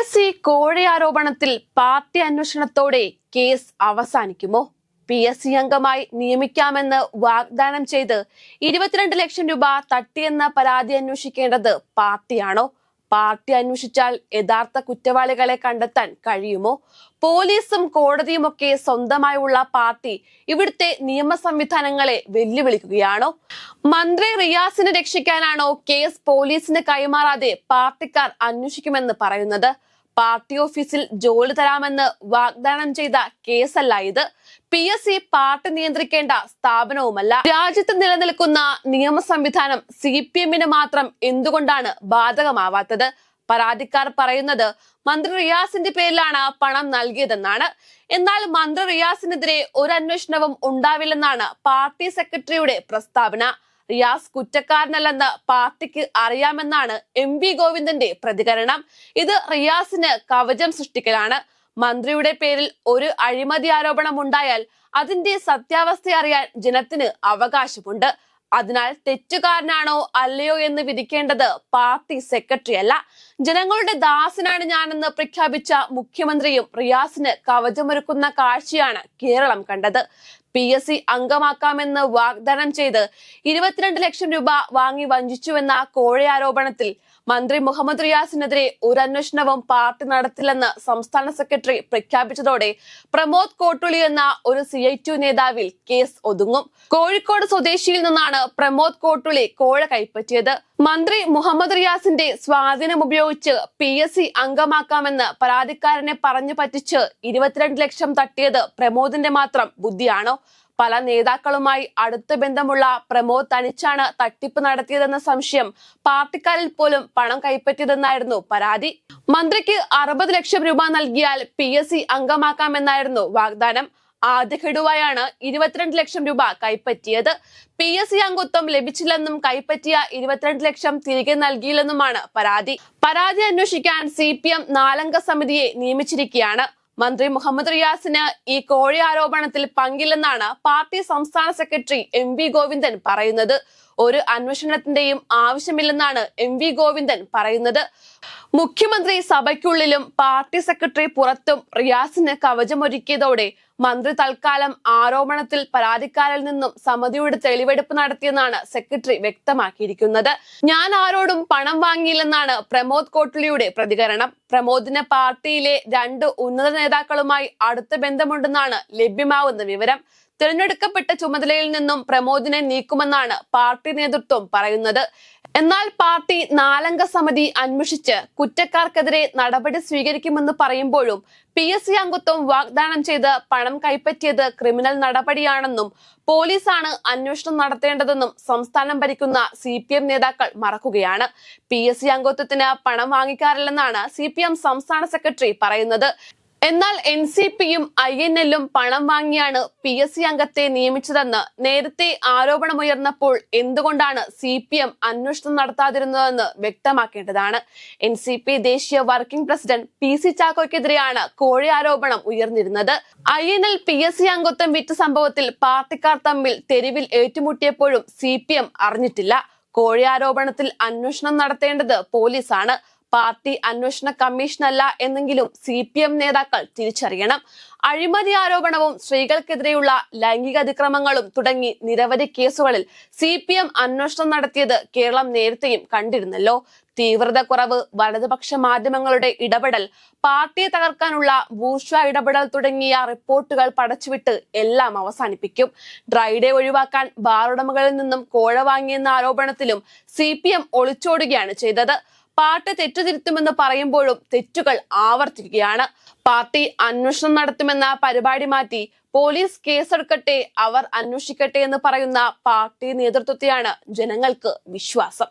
S C കോഴി ആരോപണത്തിൽ party അന്വേഷണത്തോടെ കേസ് അവസാനിക്കുമോ? പി എസ് സി അംഗമായി നിയമിക്കാമെന്ന് വാഗ്ദാനം ചെയ്ത് ഇരുപത്തിരണ്ട് ലക്ഷം രൂപ തട്ടിയെന്ന പരാതി അന്വേഷിക്കേണ്ടത് പാർട്ടിയാണോ? പാർട്ടി അന്വേഷിച്ചാൽ യഥാർത്ഥ കുറ്റവാളികളെ കണ്ടെത്താൻ കഴിയുമോ? പോലീസും കോടതിയുമൊക്കെ സ്വന്തമായുള്ള പാർട്ടി ഇവിടുത്തെ നിയമ സംവിധാനങ്ങളെ വെല്ലുവിളിക്കുകയാണോ? മന്ത്രി റിയാസിനെ രക്ഷിക്കാനാണോ കേസ് പോലീസിന് കൈമാറാതെ പാർട്ടിക്കാർ അന്വേഷിക്കുമെന്ന് പറയുന്നത്? പാർട്ടി ഓഫീസിൽ ജോലി തരാമെന്ന് വാഗ്ദാനം ചെയ്ത കേസല്ല ഇത്. പി എസ് സി പാർട്ടി നിയന്ത്രിക്കേണ്ട സ്ഥാപനവുമല്ല. രാജ്യത്ത് നിലനിൽക്കുന്ന നിയമ സംവിധാനം സി പി എമ്മിന് മാത്രം എന്തുകൊണ്ടാണ് ബാധകമാവാത്തത്? പരാതിക്കാർ പറയുന്നത് മന്ത്രി റിയാസിന്റെ പേരിലാണ് പണം നൽകിയതെന്നാണ്. എന്നാൽ മന്ത്രി റിയാസിനെതിരെ ഒരു അന്വേഷണവും ഉണ്ടാവില്ലെന്നാണ് പാർട്ടി സെക്രട്ടറിയുടെ പ്രസ്താവന. റിയാസ് കുറ്റക്കാരനല്ലെന്ന് പാർട്ടിക്ക് അറിയാമെന്നാണ് എം വി ഗോവിന്ദന്റെ പ്രതികരണം. ഇത് റിയാസിന് കവചം സൃഷ്ടിക്കലാണ്. മന്ത്രിയുടെ പേരിൽ ഒരു അഴിമതി ആരോപണം ഉണ്ടായാൽ അതിന്റെ സത്യാവസ്ഥ അറിയാൻ ജനത്തിന് അവകാശമുണ്ട്. അതിനാൽ തെറ്റുകാരനാണോ അല്ലയോ എന്ന് വിധിക്കേണ്ടത് പാർട്ടി സെക്രട്ടറി അല്ല. ജനങ്ങളുടെ ദാസനാണ് ഞാനെന്ന് പ്രഖ്യാപിച്ച മുഖ്യമന്ത്രിയും റിയാസിന് കവചമൊരുക്കുന്ന കാഴ്ചയാണ് കേരളം കണ്ടത്. പി എസ് സി അംഗമാക്കാമെന്ന് വാഗ്ദാനം ചെയ്ത് ഇരുപത്തിരണ്ട് ലക്ഷം രൂപ വാങ്ങി വഞ്ചിച്ചുവെന്ന കോഴ ആരോപണത്തിൽ മന്ത്രി മുഹമ്മദ് റിയാസിനെതിരെ ഒരു അന്വേഷണവും പാർട്ടി നടത്തില്ലെന്ന് സംസ്ഥാന സെക്രട്ടറി പ്രഖ്യാപിച്ചതോടെ പ്രമോദ് കോട്ടുളി എന്ന ഒരു സി ഐ ടു നേതാവിൽ കേസ് ഒതുങ്ങും. കോഴിക്കോട് സ്വദേശിയിൽ നിന്നാണ് പ്രമോദ് കോട്ടുളി കോഴ കൈപ്പറ്റിയത്. മന്ത്രി മുഹമ്മദ് റിയാസിന്റെ സ്വാധീനം ഉപയോഗിച്ച് പി എസ് സി അംഗമാക്കാമെന്ന് പരാതിക്കാരനെ പറഞ്ഞു പറ്റിച്ച് ഇരുപത്തിരണ്ട് ലക്ഷം തട്ടിയത് പ്രമോദിന്റെ മാത്രം ബുദ്ധിയാണോ? പല നേതാക്കളുമായി അടുത്ത ബന്ധമുള്ള പ്രമോദ് തനിച്ചാണ് തട്ടിപ്പ് നടത്തിയതെന്ന സംശയം പാർട്ടിക്കാരിൽ പോലും പണം കൈപ്പറ്റിയതെന്നായിരുന്നു പരാതി. മന്ത്രിക്ക് അറുപത് ലക്ഷം രൂപ നൽകിയാൽ പി എസ് സി അംഗമാക്കാമെന്നായിരുന്നു വാഗ്ദാനം. ആദ്യ ഘടുവായാണ് ഇരുപത്തിരണ്ട് ലക്ഷം രൂപ കൈപ്പറ്റിയത്. പി എസ് സി അംഗത്വം ലഭിച്ചില്ലെന്നും കൈപ്പറ്റിയ ഇരുപത്തിരണ്ട് ലക്ഷം തിരികെ നൽകിയില്ലെന്നുമാണ് പരാതി. പരാതി അന്വേഷിക്കാൻ സി പി എം നാലംഗ സമിതിയെ നിയമിച്ചിരിക്കുകയാണ്. മന്ത്രി മുഹമ്മദ് റിയാസിന് ഈ കോഴി ആരോപണത്തിൽ പങ്കില്ലെന്നാണ് പാർട്ടി സംസ്ഥാന സെക്രട്ടറി എം വി ഗോവിന്ദൻ പറയുന്നത്. ഒരു അന്വേഷണത്തിന്റെയും ആവശ്യമില്ലെന്നാണ് എം വി ഗോവിന്ദൻ പറയുന്നത്. മുഖ്യമന്ത്രി സഭയ്ക്കുള്ളിലും പാർട്ടി സെക്രട്ടറി പുറത്തും റിയാസിന് കവചമൊരുക്കിയതോടെ മന്ത്രി തൽക്കാലം ആരോപണത്തിൽ പരാതിക്കാരിൽ നിന്നും സമിതിയുടെ തെളിവെടുപ്പ് നടത്തിയെന്നാണ് സെക്രട്ടറി വ്യക്തമാക്കിയിരിക്കുന്നത്. ഞാൻ ആരോടും പണം വാങ്ങിയില്ലെന്നാണ് പ്രമോദ് കോട്ട്ലിയുടെ പ്രതികരണം. പ്രമോദിന് പാർട്ടിയിലെ രണ്ട് ഉന്നത നേതാക്കളുമായി അടുത്ത ബന്ധമുണ്ടെന്നാണ് ലഭ്യമാവുന്ന വിവരം. തിരഞ്ഞെടുക്കപ്പെട്ട ചുമതലയിൽ നിന്നും പ്രമോദിനെ നീക്കുമെന്നാണ് പാർട്ടി നേതൃത്വം പറയുന്നത്. എന്നാൽ പാർട്ടി നാലംഗ സമിതി അന്വേഷിച്ച് കുറ്റക്കാർക്കെതിരെ നടപടി സ്വീകരിക്കുമെന്ന് പറയുമ്പോഴും പി എസ് സി അംഗത്വം വാഗ്ദാനം ചെയ്ത് പണം കൈപ്പറ്റിയത് ക്രിമിനൽ നടപടിയാണെന്നും പോലീസാണ് അന്വേഷണം നടത്തേണ്ടതെന്നും സംസ്ഥാനം ഭരിക്കുന്ന സി പി എം നേതാക്കൾ മറക്കുകയാണ്. പി എസ് സി അംഗത്വത്തിന് പണം വാങ്ങിക്കാറില്ലെന്നാണ് സി പി എം സംസ്ഥാന സെക്രട്ടറി പറയുന്നത്. എന്നാൽ എൻ സി പിയും ഐ എൻ എല്ലും പണം വാങ്ങിയാണ് പി എസ് സി അംഗത്തെ നിയമിച്ചതെന്ന് നേരത്തെ ആരോപണമുയർന്നപ്പോൾ എന്തുകൊണ്ടാണ് സി പി എം അന്വേഷണം നടത്താതിരുന്നതെന്ന് വ്യക്തമാക്കേണ്ടതാണ്. എൻ സി പി ദേശീയ വർക്കിംഗ് പ്രസിഡന്റ് പി സി ചാക്കോയ്ക്കെതിരെയാണ് കോഴി ആരോപണം ഉയർന്നിരുന്നത്. I N L P S C അംഗത്വം വിറ്റ സംഭവത്തിൽ പാർട്ടിക്കാർ തമ്മിൽ തെരുവിൽ ഏറ്റുമുട്ടിയപ്പോഴും സി പി എം അറിഞ്ഞിട്ടില്ല. കോഴി ആരോപണത്തിൽ അന്വേഷണം നടത്തേണ്ടത് പോലീസാണ്. പാർട്ടി അന്വേഷണ കമ്മീഷനല്ല എന്നെങ്കിലും സി പി എം നേതാക്കൾ തിരിച്ചറിയണം. അഴിമതി ആരോപണവും സ്ത്രീകൾക്കെതിരെയുള്ള ലൈംഗിക അതിക്രമങ്ങളും തുടങ്ങി നിരവധി കേസുകളിൽ സി പി എം അന്വേഷണം നടത്തിയത് കേരളം നേരത്തെയും കണ്ടിരുന്നല്ലോ. തീവ്രത കുറവ് വലതുപക്ഷ മാധ്യമങ്ങളുടെ ഇടപെടൽ പാർട്ടിയെ തകർക്കാനുള്ള ബൂർഷ ഇടപെടൽ തുടങ്ങിയ റിപ്പോർട്ടുകൾ പടച്ചുവിട്ട് എല്ലാം അവസാനിപ്പിക്കും. ഡ്രൈഡേ ഒഴിവാക്കാൻ ബാറുടമകളിൽ നിന്നും കോഴ വാങ്ങിയെന്ന ആരോപണത്തിലും സി പി എം ഒളിച്ചോടുകയാണ് ചെയ്തത്. പാർട്ടി തെറ്റുതിരുത്തുമെന്ന് പറയുമ്പോഴും തെറ്റുകൾ ആവർത്തിക്കുകയാണ്. പാർട്ടി അന്വേഷണം നടത്തുമെന്ന പരിപാടി മാറ്റി പോലീസ് കേസെടുക്കട്ടെ അവർ അന്വേഷിക്കട്ടെ എന്ന് പറയുന്ന പാർട്ടി നേതൃത്വത്തെയാണ് ജനങ്ങൾക്ക് വിശ്വാസം.